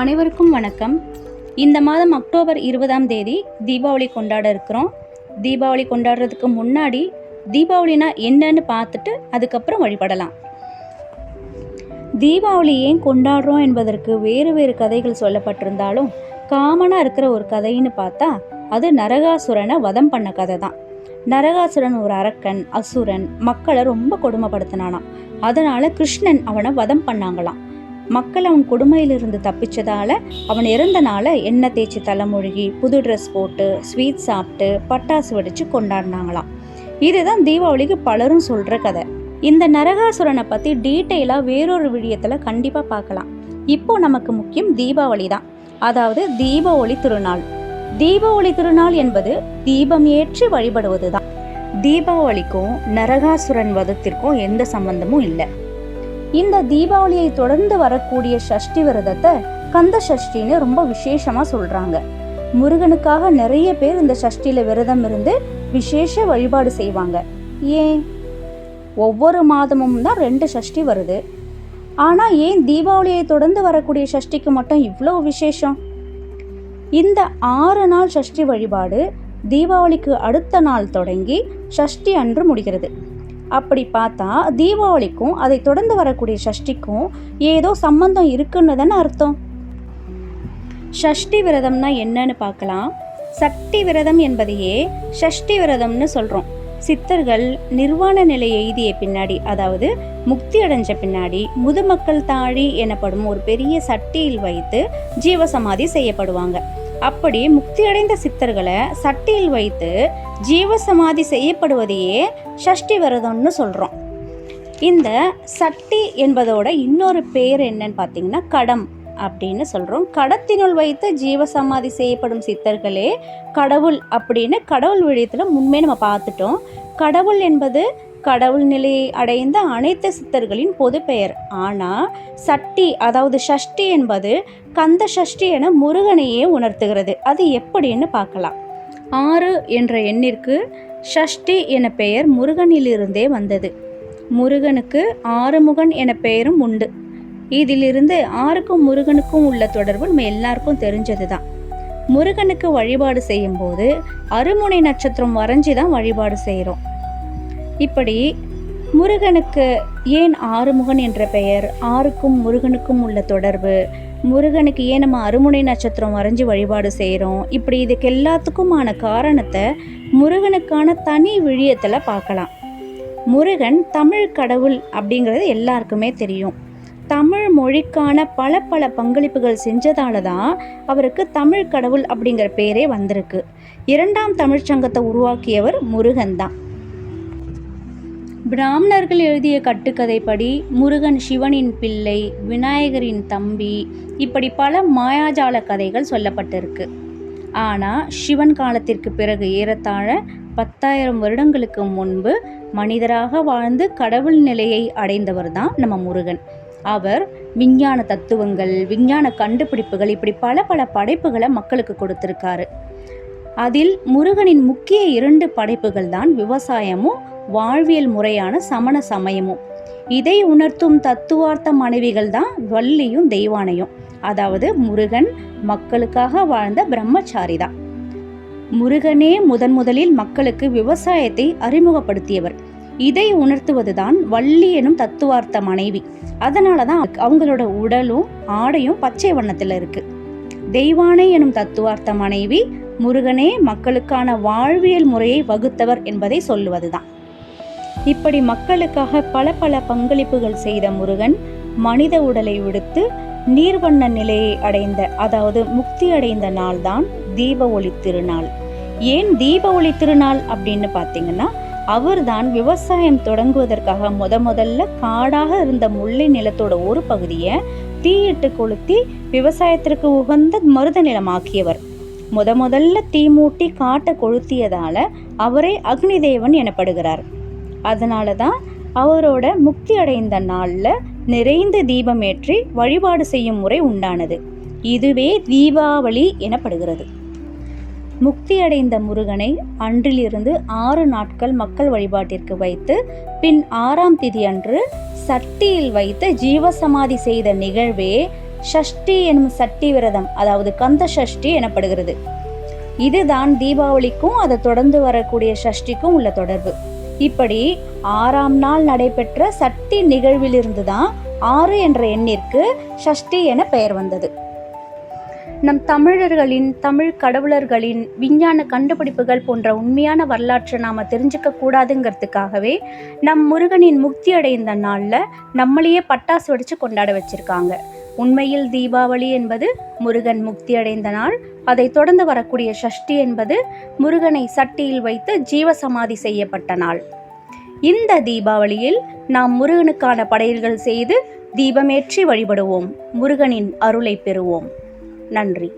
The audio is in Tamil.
அனைவருக்கும் வணக்கம். இந்த மாதம் அக்டோபர் இருபதாம் தேதி தீபாவளி கொண்டாட இருக்கிறோம். தீபாவளி கொண்டாடுறதுக்கு முன்னாடி தீபாவளினா என்னன்னு பார்த்துட்டு அதுக்கப்புறம் வழிபடலாம். தீபாவளி ஏன் கொண்டாடுறோம் என்பதற்கு வேறு வேறு கதைகள் சொல்லப்பட்டிருந்தாலும் காமனாக இருக்கிற ஒரு கதைன்னு பார்த்தா அது நரகாசுரனை வதம் பண்ண கதை தான். நரகாசுரன் ஒரு அரக்கன் அசுரன் மக்களை ரொம்ப கொடுமைப்படுத்தினானாம். அதனால கிருஷ்ணன் அவனை வதம் பண்ணாங்களாம். மக்கள் அவன் கொடுமையிலிருந்து தப்பிச்சதால அவன் இறந்தனால எண்ணெய் தேய்ச்சி தலைமொழுகி புது ட்ரெஸ் போட்டு ஸ்வீட் சாப்பிட்டு பட்டாசு வெடிச்சு கொண்டாடினாங்களாம். இதுதான் தீபாவளிக்கு பலரும் சொல்ற கதை. இந்த நரகாசுரனை பத்தி டீட்டெயிலா வேறொரு விழியத்தில் கண்டிப்பா பார்க்கலாம். இப்போ நமக்கு முக்கியம் தீபாவளி தான். அதாவது தீப ஒளி திருநாள். தீப ஒளி திருநாள் என்பது தீபம் ஏற்றி வழிபடுவது தான் தீபாவளிக்கும் நரகாசுரன் வதத்திற்கும் எந்த சம்பந்தமும் இல்லை. இந்த தீபாவளியை தொடர்ந்து வரக்கூடிய சஷ்டி விரதத்தை கந்த சஷ்டின்னு ரொம்ப விசேஷமா சொல்றாங்க. முருகனுக்காக நிறைய பேர் இந்த சஷ்டியில விரதம் இருந்து விசேஷ வழிபாடு செய்வாங்க. ஏன்? ஒவ்வொரு மாதமும் தான் ரெண்டு சஷ்டி வருது. ஆனா ஏன் தீபாவளியை தொடர்ந்து வரக்கூடிய சஷ்டிக்கு மட்டும் இவ்வளோ விசேஷம்? இந்த ஆறு நாள் சஷ்டி வழிபாடு தீபாவளிக்கு அடுத்த நாள் தொடங்கி சஷ்டி அன்று முடிகிறது. அப்படி பார்த்தா தீபாவளிக்கும் அதை தொடர்ந்து வரக்கூடிய சஷ்டிக்கும் ஏதோ சம்பந்தம் இருக்குன்னு தானே அர்த்தம். சஷ்டி விரதம்னா என்னன்னு பார்க்கலாம். சக்தி விரதம் என்பதையே சஷ்டி விரதம்னு சொல்கிறோம் சித்தர்கள் நிர்வாண நிலை எய்திய பின்னாடி அதாவது முக்தி அடைஞ்ச பின்னாடி முதுமக்கள் தாழி எனப்படும் ஒரு பெரிய சட்டியில் வைத்து ஜீவசமாதி செய்யப்படுவாங்க. அப்படி முக்தியடைந்த சித்தர்களை சட்டியில் வைத்து ஜீவசமாதி செய்யப்படுவதையே சஷ்டி விரதம்னு சொல்கிறோம் இந்த சட்டி என்பதோட இன்னொரு பேர் என்னன்னு பார்த்தீங்கன்னா கடம் அப்படின்னு சொல்கிறோம் கடத்தினுள் வைத்து ஜீவசமாதி செய்யப்படும் சித்தர்களே கடவுள் அப்படின்னு கடவுள் விழியத்தில் முன்பே நம்ம பார்த்துட்டோம். கடவுள் என்பது கடவுள் நிலையை அடைந்த அனைத்து சித்தர்களின் பொது பெயர் ஆனால் சட்டி அதாவது ஷஷ்டி என்பது கந்த சஷ்டி என முருகனையே உணர்த்துகிறது. அது எப்படின்னு பார்க்கலாம். ஆறு என்ற எண்ணிற்கு ஷஷ்டி என பெயர் முருகனிலிருந்தே வந்தது. முருகனுக்கு ஆறுமுகன் என பெயரும் உண்டு. இதிலிருந்து ஆறுக்கும் முருகனுக்கும் உள்ள தொடர்பு நம்ம எல்லாருக்கும் தெரிஞ்சது தான் முருகனுக்கு வழிபாடு செய்யும்போது அருமுனை நட்சத்திரம் வரைஞ்சி தான் வழிபாடு செய்கிறோம் இப்படி முருகனுக்கு ஏன் ஆறுமுகன் என்ற பெயர்? ஆறுக்கும் முருகனுக்கும் உள்ள தொடர்பு. முருகனுக்கு ஏன் நம்ம அருமுனை நட்சத்திரம் வரைஞ்சி வழிபாடு செய்கிறோம் இப்படி இதுக்கு எல்லாத்துக்குமான காரணத்தை முருகனுக்கான தனி விழியத்தில் பார்க்கலாம். முருகன் தமிழ் கடவுள் அப்படிங்கிறது எல்லாருக்குமே தெரியும். தமிழ் மொழிக்கான பல பல பங்களிப்புகள் செஞ்சதால தான் அவருக்கு தமிழ் கடவுள் அப்படிங்கிற பேரே வந்திருக்கு. இரண்டாம் தமிழ்ச்சங்கத்தை உருவாக்கியவர் முருகன் தான். பிராமணர்கள் எழுதிய கட்டுக்கதைப்படி முருகன் சிவனின் பிள்ளை விநாயகரின் தம்பி இப்படி பல மாயாஜால கதைகள் சொல்லப்பட்டிருக்கு. ஆனால் சிவன் காலத்திற்கு பிறகு ஏறத்தாழ பத்தாயிரம் வருடங்களுக்கு முன்பு மனிதராக வாழ்ந்து கடவுள் நிலையை அடைந்தவர் தான் நம்ம முருகன். அவர் விஞ்ஞான தத்துவங்கள் விஞ்ஞான கண்டுபிடிப்புகள் இப்படி பல பல படைப்புகளை மக்களுக்கு கொடுத்துருக்காரு. அதில் முருகனின் முக்கிய இரண்டு படைப்புகள் தான் விவசாயமும் வாழ்வியல் முறையான சமண சமயமும். இதை உணர்த்தும் தத்துவார்த்த மனைவிகள் தான் வள்ளியும் தெய்வானையும். அதாவது முருகன் மக்களுக்காக வாழ்ந்த பிரம்மச்சாரி தான் முருகனே முதன் முதலில் மக்களுக்கு விவசாயத்தை அறிமுகப்படுத்தியவர். இதை உணர்த்துவதுதான் வள்ளி எனும் தத்துவார்த்த மனைவி. அதனால தான் அவங்களோட உடலும் ஆடையும் பச்சை வண்ணத்தில் இருக்கு. தெய்வானை எனும் தத்துவார்த்த மனைவி முருகனே மக்களுக்கான வாழ்வியல் முறையை வகுத்தவர் என்பதை சொல்லுவதுதான். இப்படி மக்களுக்காக பல பல பங்களிப்புகள் செய்த முருகன் மனித உடலை விடுத்து நீர்வண்ண நிலையை அடைந்த அதாவது முக்தி அடைந்த நாள்தான் தீப ஒளி திருநாள். ஏன் தீப ஒளி திருநாள் அப்படின்னு பார்த்தீங்கன்னா அவர்தான் விவசாயம் தொடங்குவதற்காக முத முதல்ல காடாக இருந்த முல்லை நிலத்தோட ஒரு பகுதியை தீயிட்டு கொளுத்தி விவசாயத்திற்கு உகந்த மருத நிலமாக்கியவர். முத முதல்ல தீமூட்டி காட்டை கொளுத்தியதால் அவரே அக்னி தேவன் எனப்படுகிறார். அதனால தான் அவரோட முக்தி அடைந்த நாளில் நிறைந்த தீபமேற்றி வழிபாடு செய்யும் முறை உண்டானது. இதுவே தீபாவளி எனப்படுகிறது. முக்தி அடைந்த முருகனை அன்றிலிருந்து ஆறு நாட்கள் மக்கள் வழிபாட்டிற்கு வைத்து பின் ஆறாம் திதி அன்று சட்டியில் வைத்து ஜீவசமாதி செய்த நிகழ்வே ஷஷ்டி எனும் சட்டி விரதம் அதாவது கந்த சஷ்டி எனப்படுகிறது. இதுதான் தீபாவளிக்கும் அதை தொடர்ந்து வரக்கூடிய சஷ்டிக்கும் உள்ள தொடர்பு. இப்படி ஆறாம் நாள் நடைபெற்ற சட்டி நிகழ்விலிருந்து தான் ஆறு என்ற எண்ணிற்கு ஷஷ்டி என பெயர் வந்தது. நம் தமிழர்களின் தமிழ் கடவுளர்களின் விஞ்ஞான கண்டுபிடிப்புகள் போன்ற உண்மையான வரலாற்றை நாம் தெரிஞ்சுக்க கூடாதுங்கிறதுக்காகவே நம் முருகனின் முக்தி அடைந்த நாளில் நம்மளையே பட்டாசு வடித்து கொண்டாட வச்சுருக்காங்க. உண்மையில் தீபாவளி என்பது முருகன் முக்தி அடைந்த நாள். அதை தொடர்ந்து வரக்கூடிய சஷ்டி என்பது முருகனை சட்டியில் வைத்து ஜீவசமாதி செய்யப்பட்ட நாள். இந்த தீபாவளியில் நாம் முருகனுக்கான படையல்கள் செய்து தீபமேற்றி வழிபடுவோம். முருகனின் அருளை பெறுவோம். நன்றி.